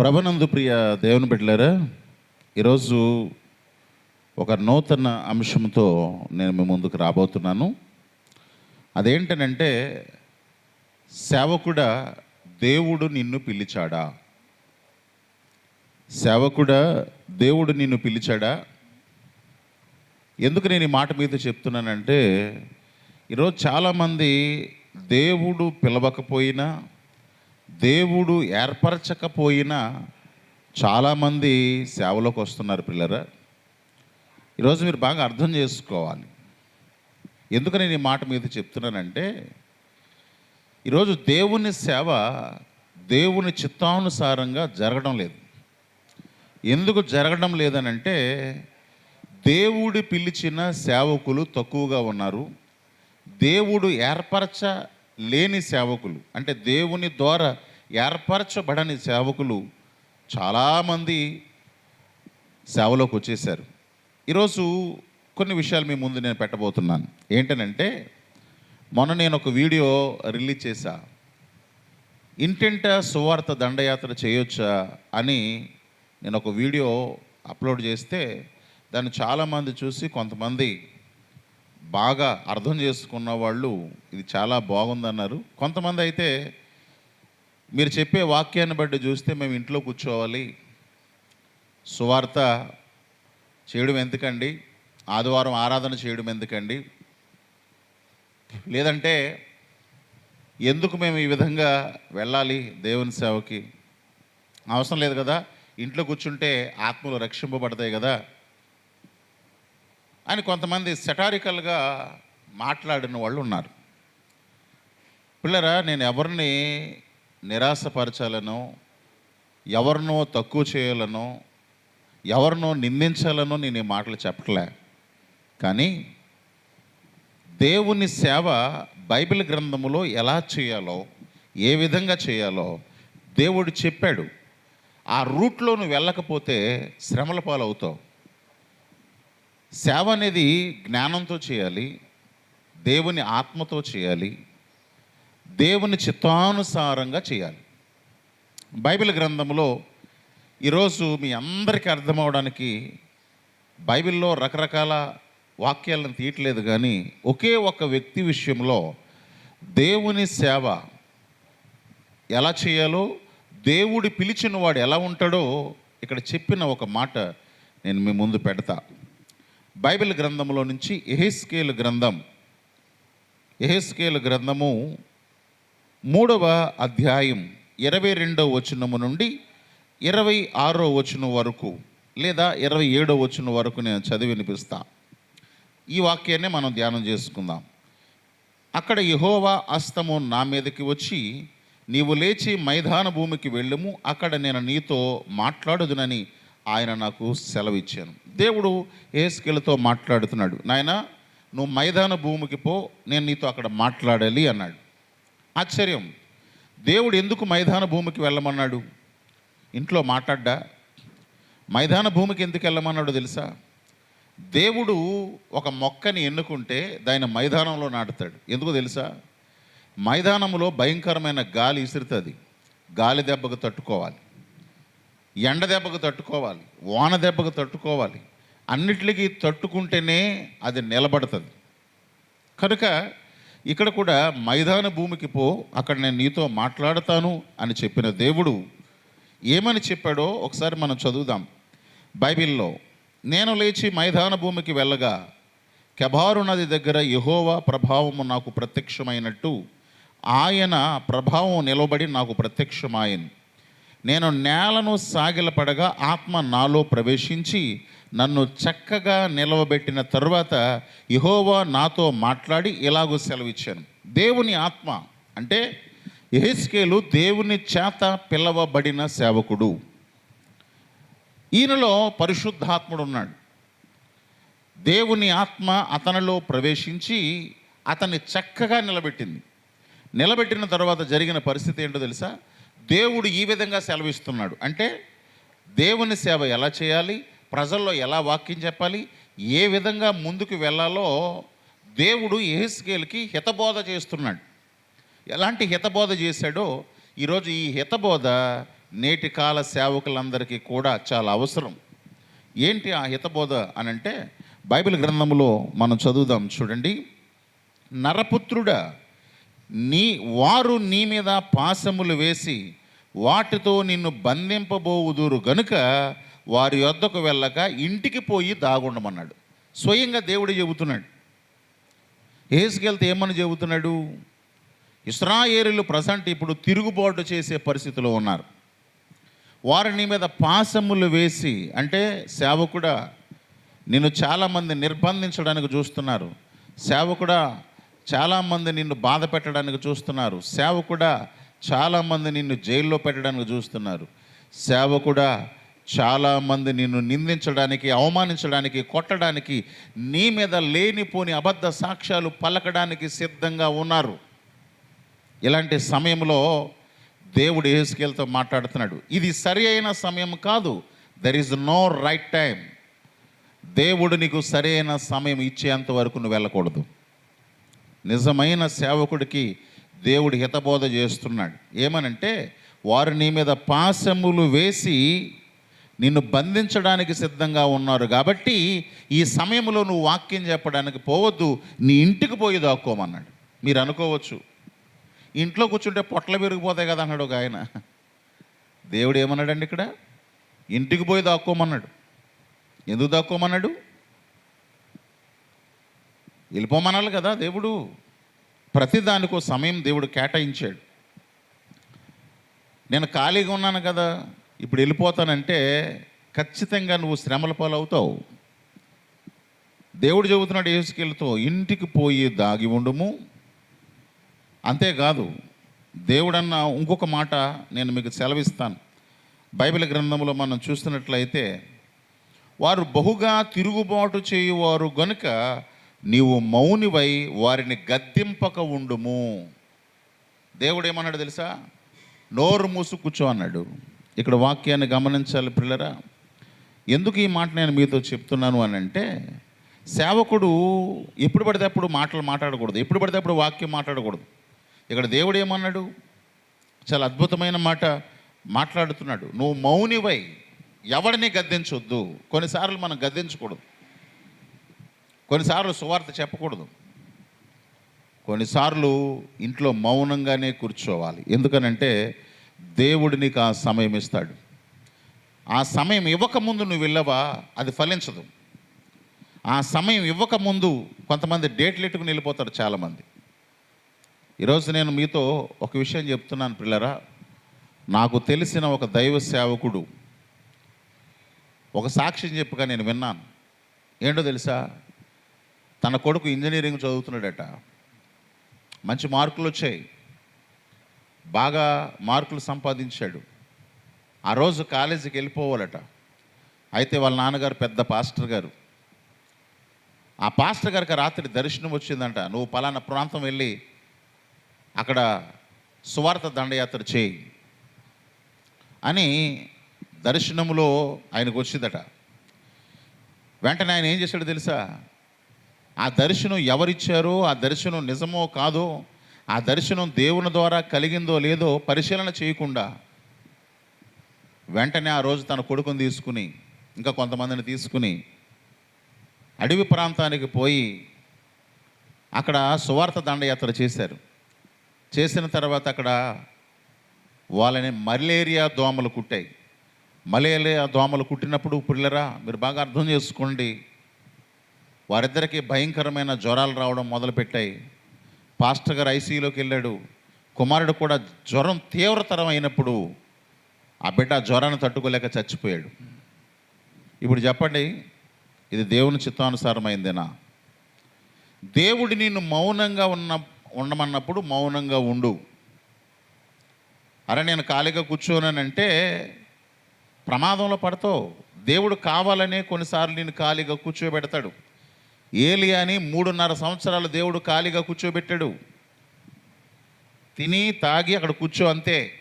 ప్రభనందు ప్రియ దేవుని బిడ్డలారా ఈరోజు ఒక నూతన అంశంతో నేను మీ ముందుకు రాబోతున్నాను. అదేంటనంటే సేవకుడా దేవుడు నిన్ను పిలిచాడా? సేవకుడా దేవుడు నిన్ను పిలిచాడా? ఎందుకు నేను ఈ మాట మీద చెప్తున్నానంటే ఈరోజు చాలామంది దేవుడు పిలవకపోయినా దేవుడు ఏర్పరచకపోయినా చాలామంది సేవలోకి వస్తున్నారు పిల్లరా. ఈరోజు మీరు బాగా అర్థం చేసుకోవాలి. ఎందుకు నేను ఈ మాట మీద చెప్తున్నానంటే ఈరోజు దేవుని సేవ దేవుని చిత్తానుసారంగా జరగడం లేదు. ఎందుకు జరగడం లేదనంటే దేవుడి పిలిచిన సేవకులు తక్కువగా ఉన్నారు. దేవుడు ఏర్పరచ లేని సేవకులు అంటే దేవుని ద్వారా ఏర్పరచబడని సేవకులు చాలామంది సేవలోకి వచ్చేసారు ఈరోజు కొన్ని విషయాలు మీ ముందు నేను పెట్టబోతున్నాను. ఏంటనంటే మొన్న నేను ఒక వీడియో రిలీజ్ చేశా. ఇంటింట సువార్త దండయాత్ర చేయొచ్చా అని నేను ఒక వీడియో అప్లోడ్ చేస్తే దాన్ని చాలామంది చూసి కొంతమంది బాగా అర్థం చేసుకున్న వాళ్ళు ఇది చాలా బాగుందన్నారు. కొంతమంది అయితే మీరు చెప్పే వాక్యాన్ని బట్టి చూస్తే మేము ఇంట్లో కూర్చోవాలి. సువార్త చేయడం ఎందుకండి? ఆదివారం ఆరాధన చేయడం ఎందుకండి? లేదంటే ఎందుకు మేము ఈ విధంగా వెళ్ళాలి దేవుని సేవకి? అవసరం లేదు కదా? ఇంట్లో కూర్చుంటే ఆత్మలు రక్షింపబడతాయి కదా? అని కొంతమంది సెటారికల్గా మాట్లాడిన వాళ్ళు ఉన్నారు పిల్లరా నేను ఎవరిని నిరాశపరచాలనో ఎవరినో తక్కువ చేయాలనో ఎవరినో నిందించాలనో నేను ఈ మాటలు చెప్పట్లే. కానీ దేవుని సేవ బైబిల్ గ్రంథములో ఎలా చేయాలో ఏ విధంగా చేయాలో దేవుడు చెప్పాడు. ఆ రూట్లో నువ్వు వెళ్ళకపోతే శ్రమల పాలవుతావు. సేవ అనేది జ్ఞానంతో చేయాలి దేవుని ఆత్మతో చేయాలి దేవుని చిత్తానుసారంగా చేయాలి. బైబిల్ గ్రంథంలో ఈరోజు మీ అందరికీ అర్థమవడానికి బైబిల్లో రకరకాల వాక్యాలను తీయట్లేదు కానీ ఒకే ఒక వ్యక్తి విషయంలో దేవుని సేవ ఎలా చేయాలో దేవుడి పిలిచిన వాడు ఎలా ఉంటాడో ఇక్కడ చెప్పిన ఒక మాట నేను మీ ముందు పెడతా. బైబిల్ గ్రంథంలో నుంచి ఎహెస్కేలు గ్రంథం ఎహెస్కేలు గ్రంథము మూడవ అధ్యాయం ఇరవై రెండవ వచనము నుండి ఇరవై ఆరో వచనం వరకు లేదా ఇరవై ఏడో వచనం వరకు నేను చదివి వినిపిస్తా. ఈ వాక్యాన్ని మనం ధ్యానం చేసుకుందాం. అక్కడ యహోవా అస్తము నా మీదకి వచ్చి నీవు లేచి మైదాన భూమికి వెళ్ళుము అక్కడ నేను నీతో మాట్లాడుదునని ఆయన నాకు సెలవిచ్చాను. దేవుడు ఏస్కెళ్ళతో మాట్లాడుతున్నాడు నాయన నువ్వు మైదాన భూమికి పో నేను నీతో అక్కడ మాట్లాడాలి అన్నాడు. ఆశ్చర్యం. దేవుడు ఎందుకు మైదాన భూమికి వెళ్ళమన్నాడు? ఇంట్లో మాట్లాడ్డా? మైదాన భూమికి ఎందుకు వెళ్ళమన్నాడు తెలుసా? దేవుడు ఒక మొక్కని ఎన్నుకుంటే దాని మైదానంలో నాటుతాడు. ఎందుకో తెలుసా? మైదానంలో భయంకరమైన గాలి ఇసురుతుంది గాలి దెబ్బకు తట్టుకోవాలి. ఎండ దెబ్బకు తట్టుకోవాలి. వాన దెబ్బకు తట్టుకోవాలి. అన్నిటికీ తట్టుకుంటేనే అది నిలబడుతుంది. కనుక ఇక్కడ కూడా మైదాన భూమికి పో అక్కడ నేను నీతో మాట్లాడతాను అని చెప్పిన దేవుడు ఏమని చెప్పాడో ఒకసారి మనం చదువుదాం. బైబిల్లో నేను లేచి మైదాన భూమికి వెళ్ళగా కెబారు నది దగ్గర యహోవా ప్రభావము నాకు ప్రత్యక్షమైనట్టు ఆయన ప్రభావం నిలబడి నాకు ప్రత్యక్షమాయింది నేను నేలను సాగిలపడగా ఆత్మ నాలో ప్రవేశించి నన్ను చక్కగా నిలవబెట్టిన తర్వాత యహోవా నాతో మాట్లాడి ఇలాగూ సెలవిచ్చాను. దేవుని ఆత్మ అంటే ఎహెస్కేలు దేవుని చేత పిలవబడిన సేవకుడు. ఈయనలో పరిశుద్ధాత్ముడు ఉన్నాడు దేవుని ఆత్మ అతనిలో ప్రవేశించి అతన్ని చక్కగా నిలబెట్టింది. నిలబెట్టిన తర్వాత జరిగిన పరిస్థితి ఏంటో తెలుసా? దేవుడు ఈ విధంగా సెలవిస్తున్నాడు. అంటే దేవుని సేవ ఎలా చేయాలి? ప్రజల్లో ఎలా వాక్యం చెప్పాలి? ఏ విధంగా ముందుకు వెళ్ళాలో దేవుడు ఏహెస్కేల్కి హితబోధ చేస్తున్నాడు. ఎలాంటి హితబోధ చేశాడో ఈరోజు ఈ హితబోధ నేటి కాల సేవకులందరికీ కూడా చాలా అవసరం. ఏంటి ఆ హితబోధ అని అంటే బైబిల్ గ్రంథంలో మనం చదువుదాం చూడండి. నరపుత్రుడా నీ వారు నీ మీద పాశములు వేసి వాటితో నిన్ను బంధింపబోవుదురు గనుక వారి యొద్దకు వెళ్ళక ఇంటికి పోయి దాగుండమన్నాడు. స్వయంగా దేవుడు చెబుతున్నాడు. ఏసుకెళ్తే ఏమని చెబుతున్నాడు? ఇస్రాయేలీలు ప్రజెంట్ ఇప్పుడు తిరుగుబాటు చేసే పరిస్థితిలో ఉన్నారు. వారు నీ మీద పాశములు వేసి అంటే సేవకుడా నిన్ను చాలామంది నిర్బంధించడానికి చూస్తున్నారు. సేవకుడా చాలామంది నిన్ను బాధ పెట్టడానికి చూస్తున్నారు. సేవకుడా చాలామంది నిన్ను జైల్లో పెట్టడానికి చూస్తున్నారు. సేవకుడా చాలామంది నిన్ను నిందించడానికి అవమానించడానికి కొట్టడానికి నీ మీద లేనిపోని అబద్ధ సాక్ష్యాలు పలకడానికి సిద్ధంగా ఉన్నారు. ఇలాంటి సమయంలో దేవుడు ఏసుకెళ్తో మాట్లాడుతున్నాడు. ఇది సరి అయిన సమయం కాదు. There is no right time దేవుడు నీకు సరైన సమయం ఇచ్చేంత వరకు నువ్వు వెళ్ళకూడదు. నిజమైన సేవకుడికి దేవుడు హితబోధ చేస్తున్నాడు. ఏమనంటే వారు నీ మీద పాశములు వేసి నిన్ను బంధించడానికి సిద్ధంగా ఉన్నారు. కాబట్టి ఈ సమయంలో నువ్వు వాక్యం చెప్పడానికి పోవద్దు నీ ఇంటికి పోయి దాక్కోమన్నాడు. మీరు అనుకోవచ్చు ఇంట్లో కూర్చుంటే పొట్ల పెరిగిపోతాయి కదా అన్నాడు ఒక ఆయన. దేవుడు ఏమన్నాడండి ఇక్కడ? ఇంటికి పోయి దాక్కోమన్నాడు. ఎందుకు దాక్కోమన్నాడు? వెళ్ళిపోమనాలి కదా దేవుడు. ప్రతి దానికో సమయం దేవుడు కేటాయించాడు. నేను ఖాళీగా ఉన్నాను కదా ఇప్పుడు వెళ్ళిపోతానంటే ఖచ్చితంగా నువ్వు శ్రమల పాలవుతావు. దేవుడు చెబుతున్నాడు ఏసుకెళ్తూ ఇంటికి పోయి దాగి ఉండుము. అంతేకాదు దేవుడన్న ఇంకొక మాట నేను మీకు సెలవిస్తాను. బైబిల్ గ్రంథంలో మనం చూస్తున్నట్లయితే వారు బహుగా తిరుగుబాటు చేయువారు గనుక నీవు మౌనివై వారిని గద్దింపక ఉండుము. దేవుడు ఏమన్నాడు తెలుసా? నోరు మూసు కూర్చో అన్నాడు. ఇక్కడ వాక్యాన్ని గమనించాలి పిల్లరా. ఎందుకు ఈ మాట నేను మీతో చెప్తున్నాను అని అంటే సేవకుడు ఎప్పుడు పడితే అప్పుడు మాటలు మాట్లాడకూడదు. ఎప్పుడు పడితే అప్పుడు వాక్యం మాట్లాడకూడదు. ఇక్కడ దేవుడు ఏమన్నాడు చాలా అద్భుతమైన మాట మాట్లాడుతున్నాడు. నువ్వు మౌనివై ఎవడిని గద్దించొద్దు. కొన్నిసార్లు మనం గద్దించకూడదు. కొన్నిసార్లు సువార్త చెప్పకూడదు. కొన్నిసార్లు ఇంట్లో మౌనంగానే కూర్చోవాలి. ఎందుకనంటే దేవుడు నీకు ఆ సమయం ఇస్తాడు. ఆ సమయం ఇవ్వకముందు నువ్వు వెళ్ళవా? అది ఫలించదు. ఆ సమయం ఇవ్వకముందు కొంతమంది డేట్లు ఎట్టుకుని వెళ్ళిపోతారు చాలామంది. ఈరోజు నేను మీతో ఒక విషయం చెప్తున్నాను పిల్లరా. నాకు తెలిసిన ఒక దైవ సేవకుడు. ఒక సాక్ష్యం చెప్పుగా నేను విన్నాను. ఏంటో తెలుసా? తన కొడుకు ఇంజనీరింగ్ చదువుతున్నాడట. మంచి మార్కులు వచ్చాయి. బాగా మార్కులు సంపాదించాడు. ఆ రోజు కాలేజీకి వెళ్ళిపోవాలట. అయితే వాళ్ళ నాన్నగారు పెద్ద పాస్టర్ గారు. ఆ పాస్టర్ గారికి రాత్రి దర్శనం వచ్చిందంట. నువ్వు పలానా ప్రాంతం వెళ్ళి అక్కడ సువార్త దండయాత్ర చేయి అని దర్శనములో ఆయనకు వచ్చిందట. వెంటనే ఆయన ఏం చేశాడు తెలుసా? ఆ దర్శనం ఎవరిచ్చారో ఆ దర్శనం నిజమో కాదో ఆ దర్శనం దేవుని ద్వారా కలిగిందో లేదో పరిశీలన చేయకుండా వెంటనే ఆ రోజు తన కొడుకుని తీసుకుని ఇంకా కొంతమందిని తీసుకుని అడవి ప్రాంతానికి పోయి అక్కడ సువార్త దండయాత్ర చేశారు. చేసిన తర్వాత అక్కడ వాళ్ళని మలేరియా దోమలు కుట్టాయి. మలేరియా దోమలు కుట్టినప్పుడు పిల్లరా మీరు బాగా అర్థం చేసుకోండి. వారిద్దరికీ భయంకరమైన జ్వరాలు రావడం మొదలుపెట్టాయి. పాస్టర్ గారు ఐసీయూలోకి వెళ్ళాడు. కుమారుడు కూడా జ్వరం తీవ్రతరం అయినప్పుడు ఆ బిడ్డ జ్వరాన్ని తట్టుకోలేక చచ్చిపోయాడు. ఇప్పుడు చెప్పండి ఇది దేవుని చిత్తానుసారమైందేనా? దేవుడి నిన్ను మౌనంగా ఉన్న ఉండమన్నప్పుడు మౌనంగా ఉండు. అరే నేను ఖాళీగా కూర్చోనంటే ప్రమాదంలో పడతావు. దేవుడు కావాలనే కొన్నిసార్లు నేను ఖాళీగా కూర్చోబెడతాడు. ఏలియాని మూడున్నర సంవత్సరాలు దేవుడు ఖాళీగా కూర్చోబెట్టాడు. తిని తాగి అక్కడ కూర్చో అంతే.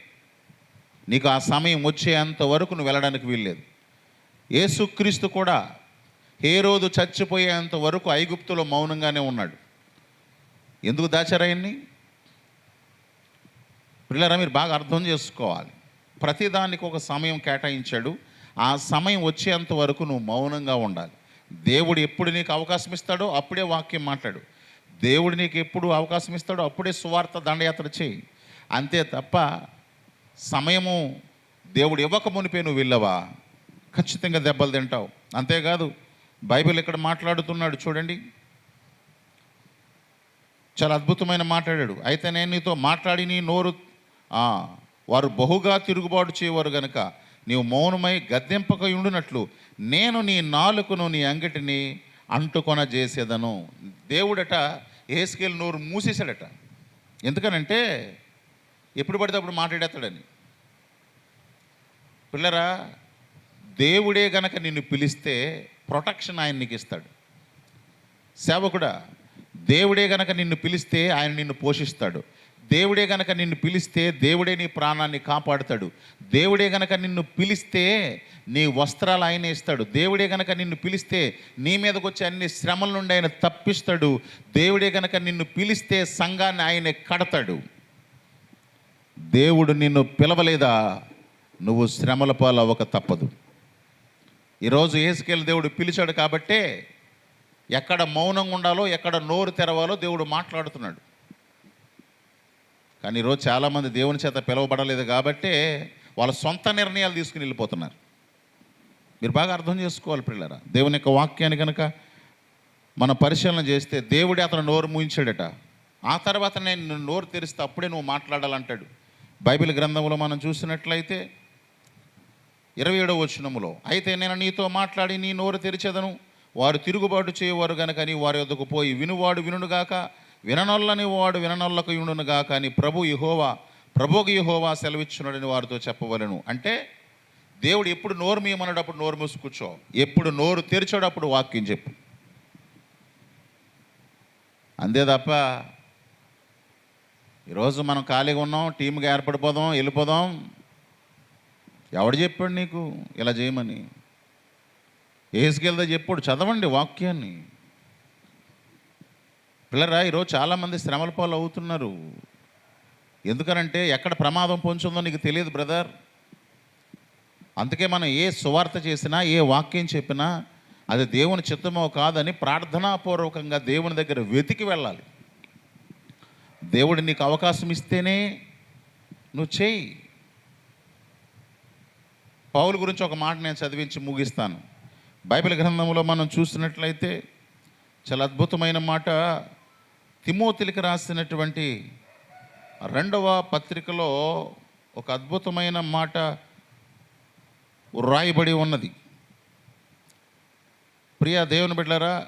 నీకు ఆ సమయం వచ్చేంత వరకు నువ్వు వెళ్ళడానికి వీల్లేదు. యేసుక్రీస్తు కూడా ఏ రోజు చచ్చిపోయేంత వరకు ఐగుప్తులో మౌనంగానే ఉన్నాడు. ఎందుకు దాచారాయన్ని? పిల్లరా మీరు బాగా అర్థం చేసుకోవాలి. ప్రతిదానికి ఒక సమయం కేటాయించాడు. ఆ సమయం వచ్చేంత వరకు నువ్వు మౌనంగా ఉండాలి. దేవుడు ఎప్పుడు నీకు అవకాశం ఇస్తాడో అప్పుడే వాక్యం మాట్లాడు. దేవుడు నీకు ఎప్పుడు అవకాశం ఇస్తాడో అప్పుడే సువార్త దండయాత్ర చేయి. అంతే తప్ప సమయము దేవుడు ఇవ్వక మునిపే నువ్వు వెళ్ళవా? ఖచ్చితంగా దెబ్బలు తింటావు. అంతేకాదు బైబిల్ ఇక్కడ మాట్లాడుతున్నాడు చూడండి. చాలా అద్భుతమైన మాట్లాడాడు. అయితే నేను నీతో మాట్లాడి నీ నోరు వారు బహుగా తిరుగుబాటు చేయవారు కనుక నీవు మౌనమై గద్దెంపక ఉండునట్లు నేను నీ నాలుకను నీ అంగటిని అంటుకొన చేసేదను. దేవుడట ఏసుకెళ్ళి నోరు మూసేశాడట. ఎందుకనంటే ఎప్పుడు పడితే అప్పుడు మాట్లాడేస్తాడని. పిల్లరా దేవుడే గనక నిన్ను పిలిస్తే ప్రొటెక్షన్ ఆయన నీకు ఇస్తాడు. సేవకుడా దేవుడే గనక నిన్ను పిలిస్తే ఆయన నిన్ను పోషిస్తాడు. దేవుడే గనక నిన్ను పిలిస్తే దేవుడే నీ ప్రాణాన్ని కాపాడుతాడు. దేవుడే గనక నిన్ను పిలిస్తే నీ వస్త్రాలు ఆయన ఇస్తాడు. దేవుడే గనక నిన్ను పిలిస్తే నీ మీదకు వచ్చే అన్ని శ్రమల నుండి ఆయన తప్పిస్తాడు. దేవుడే గనక నిన్ను పిలిస్తే సంఘాన్ని ఆయన కడతాడు. దేవుడు నిన్ను పిలవలేదా? నువ్వు శ్రమల పాలు అవ్వక తప్పదు. ఈరోజు ఏసుకెళ్ళి దేవుడు పిలిచాడు కాబట్టే ఎక్కడ మౌనంగా ఉండాలో ఎక్కడ నోరు తెరవాలో దేవుడు మాట్లాడుతున్నాడు. కానీ ఈరోజు చాలామంది దేవుని చేత పిలువబడలేదు కాబట్టే వాళ్ళ సొంత నిర్ణయాలు తీసుకుని వెళ్ళిపోతున్నారు. మీరు బాగా అర్థం చేసుకోవాలి పిల్లరా. దేవుని యొక్క వాక్యాన్ని కనుక మన పరిశీలన చేస్తే దేవుడే అతను నోరు మూయించాడట. ఆ తర్వాత నేను నోరు తెరిస్తే అప్పుడే నువ్వు మాట్లాడాలంటాడు. బైబిల్ గ్రంథంలో మనం చూసినట్లయితే ఇరవై ఏడవ వచనములో అయితే నేను నీతో మాట్లాడి నీ నోరు తెరిచెదను. వారు తిరుగుబాటు చేయవారు గనక నీ వారి వద్దకు పోయి వినువాడు వినుగాక విననొల్లని వాడు విననొల్లకు యుండునుగా కానీ ప్రభు యహోవా ప్రభుకి యహోవా సెలవిచ్చున్నాడని వారితో చెప్పవలను. అంటే దేవుడు ఎప్పుడు నోరు మీయమన్నప్పుడు నోరు మూసి కూర్చో ఎప్పుడు నోరు తెరిచేటప్పుడు వాక్యం చెప్పు. అంతే తప్ప ఈరోజు మనం ఖాళీగా ఉన్నాం టీంగా ఏర్పడిపోదాం వెళ్ళిపోదాం. ఎవడు చెప్పాడు నీకు? ఇలా చేయమని. ఏసుకెళ్దా చెప్పాడు చదవండి వాక్యాన్ని. పిల్లరా ఈరోజు చాలామంది శ్రమల పాలు అవుతున్నారు. ఎందుకనంటే ఎక్కడ ప్రమాదం పొంచుందో నీకు తెలియదు బ్రదర్. అందుకే మనం ఏ సువార్త చేసినా ఏ వాక్యం చెప్పినా అది దేవుని చిత్తమో కాదని ప్రార్థనాపూర్వకంగా దేవుని దగ్గర వెతికి వెళ్ళాలి. దేవుడు నీకు అవకాశం ఇస్తేనే నువ్వు చేయి. పౌల గురించి ఒక మాట నేను చదివించి ముగిస్తాను. బైబిల్ గ్రంథంలో మనం చూసినట్లయితే చాలా అద్భుతమైన మాట తిమోతిలికి రాసినటువంటి రెండవ పత్రికలో ఒక అద్భుతమైన మాట రాయబడి ఉన్నది. ప్రియ దేవుని బిడ్డలారా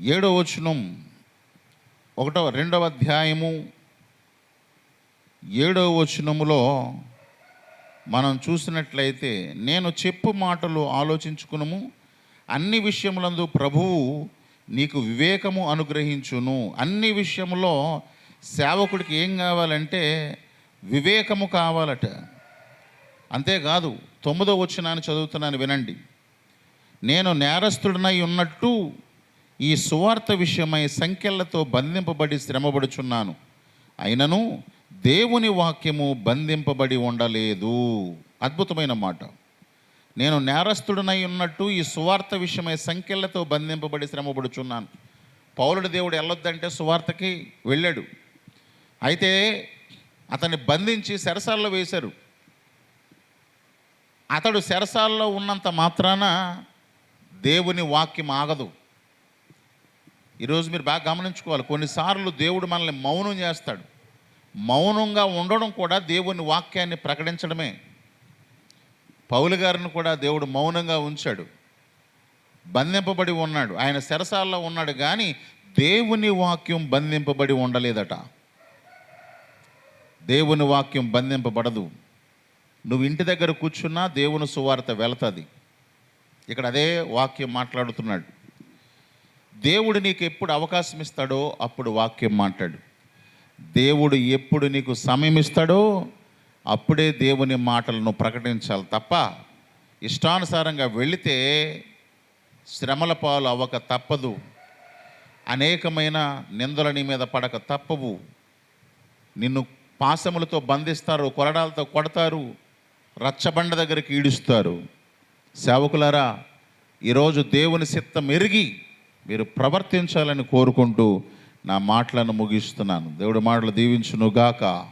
ఏడో వచనం ఒకటో రెండవ అధ్యాయము ఏడవ వచనములో మనం చూసినట్లయితే నేను చెప్పు మాటలు ఆలోచించుకునము. అన్ని విషయములందు ప్రభువు నీకు వివేకము అనుగ్రహించును. అన్ని విషయంలో సేవకుడికి ఏం కావాలంటే వివేకము కావాలట. అంతేకాదు తొమ్మిదో వచ్చినాన్ని చదువుతున్నాను వినండి. నేను నేరస్తుడినై ఉన్నట్టు ఈ సువార్త విషయమై సంఖ్యలతో బంధింపబడి శ్రమపడుచున్నాను. అయినను దేవుని వాక్యము బంధింపబడి ఉండలేదు. అద్భుతమైన మాట. నేను నేరస్తుడనై ఉన్నట్టు ఈ సువార్త విషయమై సంఖ్యలతో బంధింపబడి శ్రమపడుచున్నాను. పౌరుడు దేవుడు వెళ్ళొద్దంటే సువార్తకి వెళ్ళాడు. అయితే అతన్ని బంధించి సెరసాల్లో వేశారు. అతడు సెరసాల్లో ఉన్నంత మాత్రాన దేవుని వాక్యం ఆగదు. ఈరోజు మీరు బాగా గమనించుకోవాలి. కొన్నిసార్లు దేవుడు మనల్ని మౌనం చేస్తాడు. మౌనంగా ఉండడం కూడా దేవుని వాక్యాన్ని ప్రకటించడమే. పౌలు గారిని కూడా దేవుడు మౌనంగా ఉంచాడు. బంధింపబడి ఉన్నాడు. ఆయన శరసాల్లో ఉన్నాడు కానీ దేవుని వాక్యం బంధింపబడి ఉండలేదట. దేవుని వాక్యం బంధింపబడదు. నువ్వు ఇంటి దగ్గర కూర్చున్నా దేవుని సువార్త వెళుతుంది. ఇక్కడ అదే వాక్యం మాట్లాడుతున్నాడు. దేవుడు నీకు ఎప్పుడు అవకాశం ఇస్తాడో అప్పుడు వాక్యం మాట్లాడు. దేవుడు ఎప్పుడు నీకు సమయం ఇస్తాడో అప్పుడే దేవుని మాటలను ప్రకటించాలి తప్ప ఇష్టానుసారంగా వెళితే శ్రమల పాలు అవ్వక తప్పదు. అనేకమైన నిందల నీ మీద పడక తప్పవు. నిన్ను పాశములతో బంధిస్తారు కొరడాలతో కొడతారు రచ్చబండ దగ్గరికి ఈడుస్తారు. సేవకులారా ఈరోజు దేవుని సిత్తం ఎరిగి మీరు ప్రవర్తించాలని కోరుకుంటూ నా మాటలను ముగిస్తున్నాను. దేవుడి మాటలు దీవించునుగాక.